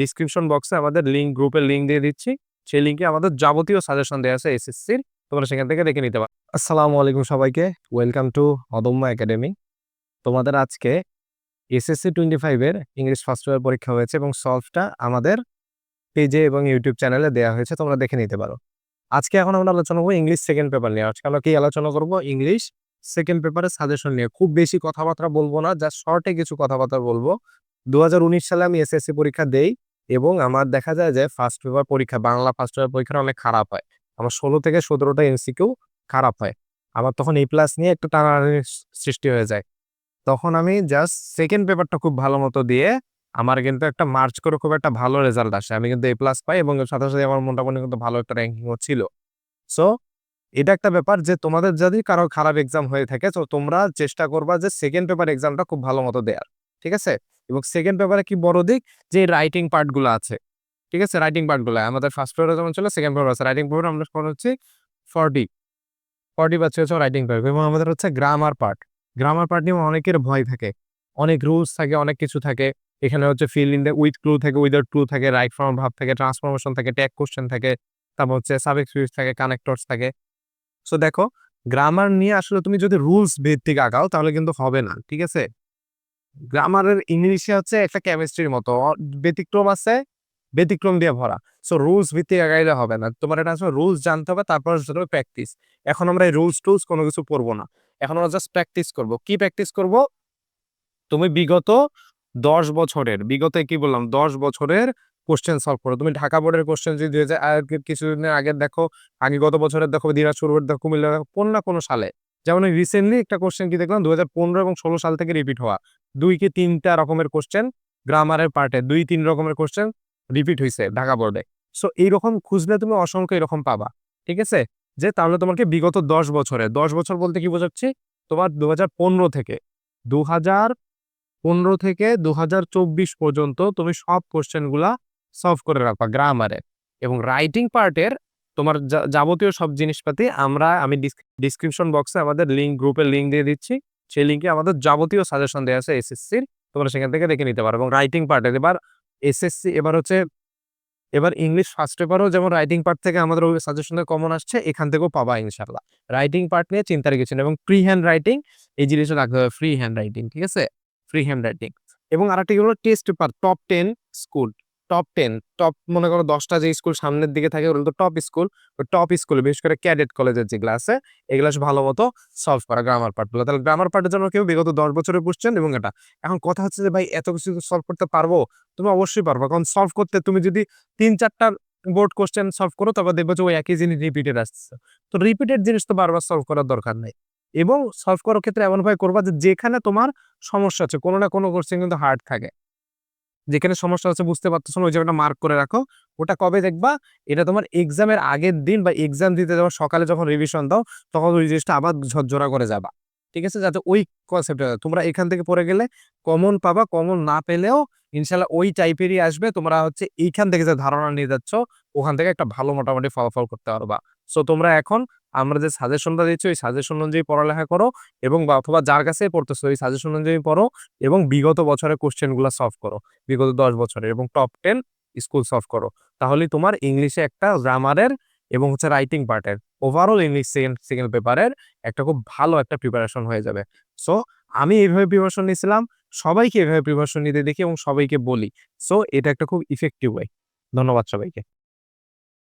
Description বক্সে আমাদের link গ্রুপের লিঙ্ক দিয়ে দিচ্ছি। সেই লিঙ্কে আমাদের যাবতীয় সাজেশন দেওয়া আছে এসএসসির তোমরা সেখান থেকে দেখে নিতে পারো। আসসালামু আলাইকুম সবাইকে। ওয়েলকাম টু অদম্য একাডেমি তোমাদের আজকে এসএসসি টোয়েন্টি ফাইভের ইংলিশ ফার্স্ট ইয়ার পরীক্ষা হয়েছে এবং সলভটা আমাদের পেজে এবং ইউটিউব চ্যানেলে দেওয়া হয়েছে। তোমরা দেখে নিতে পারো। আজকে এখন আমরা আলোচনা করব ইংলিশ সেকেন্ড পেপার নিয়ে। আজকে আমরা কি আলোচনা করব? ইংলিশ সেকেন্ড পেপারের সাজেশন নিয়ে। খুব বেশি কথাবার্তা বলব না যা শর্টে কিছু কথাবার্তা বলব। দু হাজার উনিশ সালে আমি এসএসসি পরীক্ষা দেই। এবং আমার দেখা যায় যে ফার্স্ট পেপার পরীক্ষা, বাংলা ফার্স্ট পেপার পরীক্ষাটা অনেক খারাপ হয়। আমার ষোলো থেকে সতেরোটা এমসিকিউ খারাপ হয়। আমার তখন এই প্লাস নিয়ে একটু টানাটানি সৃষ্টি হয়ে যায়। তখন আমি জাস্ট সেকেন্ড পেপারটা খুব ভালো মতো দিয়ে আমার কিন্তু একটা মার্চ করে খুব একটা ভালো রেজাল্ট আসে। আমি কিন্তু এ প্লাস পাই এবং সাথে সাথে আমার মোটামুটি কিন্তু ভালো একটা র্যাঙ্কিংও ছিল। সো এটা একটা ব্যাপার যে তোমাদের যদি কারও খারাপ এক্সাম হয়ে থাকে, তো তোমরা চেষ্টা করবা যে সেকেন্ড পেপার এক্সামটা খুব ভালো মতো দেওয়ার ঠিক আছে? এবং সেকেন্ড পেপারে কি বড় দিক? যে রাইটিং পার্টগুলো আছে। ঠিক আছে? রাইটিং পার্টগুলো আমাদের ফার্স্ট পেপারে যেমন ছিল সেকেন্ড পেপার আছে। রাইটিং পেপার আমরা পড়া হচ্ছে ফর্টি ফর্টি পাচ্ছে হচ্ছে রাইটিং পার্ট এবং আমাদের হচ্ছে গ্রামার পার্ট গ্রামার পার্ট নিয়ে অনেকের ভয় থাকে। অনেক রুলস থাকে, অনেক কিছু থাকে। এখানে হচ্ছে fill in the with clue থাকে উইদাউট ক্লু থাকে রাইট ফর্ম ভাব থাকে ট্রান্সফরমেশন থাকে ট্যাগ কোশ্চেন থাকে, তারপর হচ্ছে সুইচ থাকে কানেক্টরস থাকে। সো দেখো গ্রামার নিয়ে আসলে তুমি যদি রুলস ভিত্তিক আঁকাও, তাহলে কিন্তু হবে না। ঠিক আছে? গ্রামারের ইংলিশে হচ্ছে একটা কেমিস্ট্রির মতো। ব্যতিক্রম আছে, ব্যতিক্রম দিয়ে ভরা। সো রুলস ভিত্তিক আগাইলে হবে না। তোমার এটা আসলে রুলস জানতে হবে, তারপর সেটা প্র্যাকটিস এখন আমরা এই রুলস টুলস কোনো কিছু পড়ব না। এখন আমরা জাস্ট প্র্যাকটিস করব। কি প্র্যাকটিস করব? তুমি বিগত দশ বছরের, বিগত কি বললাম? দশ বছরের কোশ্চেন সলভ করো। তুমি ঢাকা বোর্ডের কোশ্চেন যদি কিছুদিনের আগে দেখো, আগে গত বছরের দেখো, দিনাজপুর বোর্ড দেখো কুমিল্লা দেখো কোনো না কোনো সালে। যেমন রিসেন্টলি একটা কোশ্চেন কি দেখলাম? দু এবং ষোলো সাল থেকে রিপিট হওয়া। দুই কি তিনটা রকমের কোশ্চেন গ্রামারের পার্টে দুই তিন রকমের কোশ্চেন রিপিট হয়েছে ঢাকা বোর্ডে সো এইরকম খুঁজলে তুমি অসংখ্য এরকম পাবা, ঠিক আছে? যে তাহলে তোমাকে বিগত দশ বছরে, দশ বছর বলতে কি বোঝাচ্ছি? তোমার দু হাজার পনেরো থেকে দু হাজার পনেরো থেকে দু হাজার চব্বিশ পর্যন্ত তুমি সব কোশ্চেনগুলা সলভ করে রাখবা গ্রামারের এবং রাইটিং পার্টের তোমার যাবতীয় সব জিনিসপাতি আমরা, আমি ডিসক্রিপশন বক্সে আমাদের লিঙ্ক গ্রুপের লিঙ্ক দিয়ে দিচ্ছি। সেই লিঙ্কে আমাদের যাবতীয় সাজেশন দেওয়া আছে এসএসসির তোমরা সেখান থেকে দেখে নিতে পারো এবং রাইটিং পার্টের এবার এসএসসি এবার হচ্ছে, এবার ইংলিশ ফার্স্ট পেপারও যেমন রাইটিং পার্ট থেকে আমাদের ওই সাজেশনে কমন আসছে, এখান থেকেও পাবা ইনশাল্লাহ রাইটিং পার্ট নিয়ে চিন্তার কিছু এবং ফ্রি হ্যান্ড রাইটিং এই জিনিসটা রাখতে হবে ফ্রি হ্যান্ড রাইটিং ঠিক আছে? ফ্রি হ্যান্ড রাইটিং এবং আরেকটি হলো test paper top ten school top ten top মনে করো দশটা যে স্কুল সামনের দিকে থাকে ওগুলো তো টপ স্কুল টপ স্কুল বিশেষ করে ক্যাডেট কলেজের যেগুলো আছে, এগুলো ভালো মতো সলভ করা গ্রামার পার্টগুলো তাহলে গ্রামার পার্টের জন্য কেউ বিগত দশ বছরে বুঝছেন এবং এটা। এখন কথা হচ্ছে যে, ভাই, এত কিছু সলভ করতে পারব? তুমি অবশ্যই পারব, কারণ সলভ করতে তুমি যদি তিন চারটা বোর্ড কোশ্চেন সলভ করো, তবে দেখব যে ওই একই জিনিস রিপিটেড আসছে। তো রিপিটেড জিনিস তো বারবার সলভ করার দরকার নেই। এবং সলভ করার ক্ষেত্রে এমনভাবে করবা যে, যেখানে তোমার সমস্যা আছে, কোনো না কোনো কোশ্চেন কিন্তু হার্ড থাকে। যেখানে সমস্যা হচ্ছে বুঝতে পারতেছো না, ওই জায়গাটা মার্ক করে রাখো। ওটা কবে দেখবা? এটা তোমার এক্সামের আগের দিন বা এক্সাম দিতে যাওয়ার সকালে যখন রিভিশন দাও, তখন ওই জিনিসটা আবার ঝরঝরা করে যাবা। ঠিক আছে? যাতে ওই কনসেপ্ট তোমরা এখান থেকে পড়ে গেলে কমন পাবা কমন না পেলেও ইনশাল্লাহ ওই টাইপেরই আসবে। তোমরা হচ্ছে এইখান থেকে যে ধারণা নিয়ে যাচ্ছ, ওখান থেকে একটা ভালো মোটামুটি ফলাফল করতে পারবা। সো তোমরা এখন আমরা যে সাজেশনটা দিচ্ছি, ওই সাজেশন অনুযায়ী পড়ালেখা করো এবং অথবা যার কাছে পড়তেছো, ওই সাজেশন অনুযায়ী পড়ো এবং বিগত বছরের কোশ্চেনগুলো সলভ করো। বিগত দশ বছরের এবং টপ টেন স্কুল সলভ করো। তাহলে তোমার ইংলিশে একটা গ্রামারের এবং হচ্ছে রাইটিং পার্টের ওভারঅল ইংলিশ সেকেন্ড সেকেন্ড পেপারের একটা খুব ভালো একটা প্রিপারেশন হয়ে যাবে। সো আমি এইভাবে প্রিপারেশন নিয়েছিলাম, সবাইকে এভাবে প্রিপারেশন নিতে দেখি এবং সবাইকে বলি। সো এটা একটা খুব ইফেক্টিভ ওয়ে ধন্যবাদ সবাইকে।